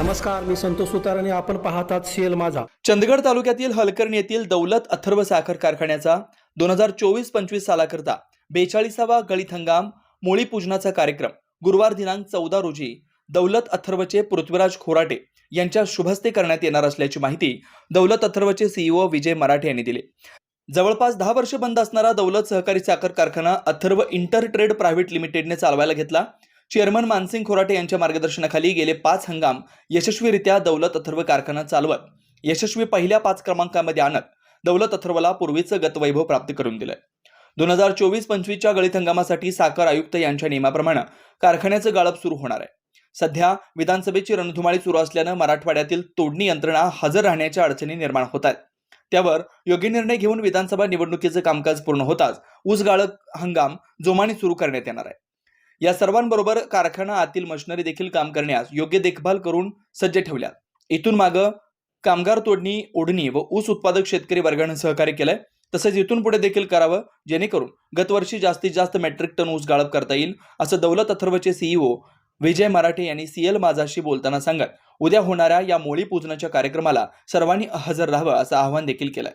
नमस्कार मी संतोष सुतार आणि आपण पाहतात सीएल माझा. चंदगड तालुक्यातील हलकर्णी येथील दौलत अथर्व साखर कारखान्याचा दोन हजार चोवीस पंचवीस सालाकरता बेचाळीसावा गळीत हंगाम मोळी पूजनाचा कार्यक्रम गुरुवार दिनांक चौदा रोजी दौलत अथर्वचे पृथ्वीराज खोराटे यांच्या शुभस्ते करण्यात येणार असल्याची माहिती दौलत अथर्वचे सीईओ विजय मराठे यांनी दिली. जवळपास दहा वर्ष बंद असणारा दौलत सहकारी साखर कारखाना अथर्व इंटर ट्रेड प्रायव्हेट लिमिटेडने चालवायला घेतला. चेअरमन मानसिंग खोराटे यांच्या मार्गदर्शनाखाली गेले पाच हंगाम यशस्वीरित्या दौलत अथर्व कारखाना चालवत यशस्वी पहिल्या पाच क्रमांकामध्ये आणत दौलत अथर्वला पूर्वीचं गतवैभव प्राप्त करून दिलंय. दोन हजार चोवीस पंचवीसच्या गळीत हंगामासाठी साखर आयुक्त यांच्या नियमाप्रमाणे कारखान्याचं गाळप सुरू होणार आहे. सध्या विधानसभेची रणधुमाळी सुरू असल्यानं मराठवाड्यातील तोडणी यंत्रणा हजर राहण्याच्या अडचणी निर्माण होत आहेत. त्यावर योग्य निर्णय घेऊन विधानसभा निवडणुकीचं कामकाज पूर्ण होताच ऊस गाळप हंगाम जोमाने सुरू करण्यात येणार आहे. या सर्वांबरोबर कारखाना आतील मशिनरी देखील काम करण्यास योग्य देखभाल करून सज्ज ठेवल्या इथून मागं कामगार तोडणी ओढणी व ऊस उत्पादक शेतकरी वर्गानं सहकार्य केलंय. तसेच इथून पुढे देखील करावं जेणेकरून गतवर्षी जास्तीत जास्त मेट्रिक टन ऊस गाळप करता येईल असं दौलत अथर्वचे सीईओ विजय मराठे यांनी सीएल माझाशी बोलताना सांगत उद्या होणाऱ्या या मोळी पूजनाच्या कार्यक्रमाला सर्वांनी हजर राहावं असं आवाहन देखील केलंय.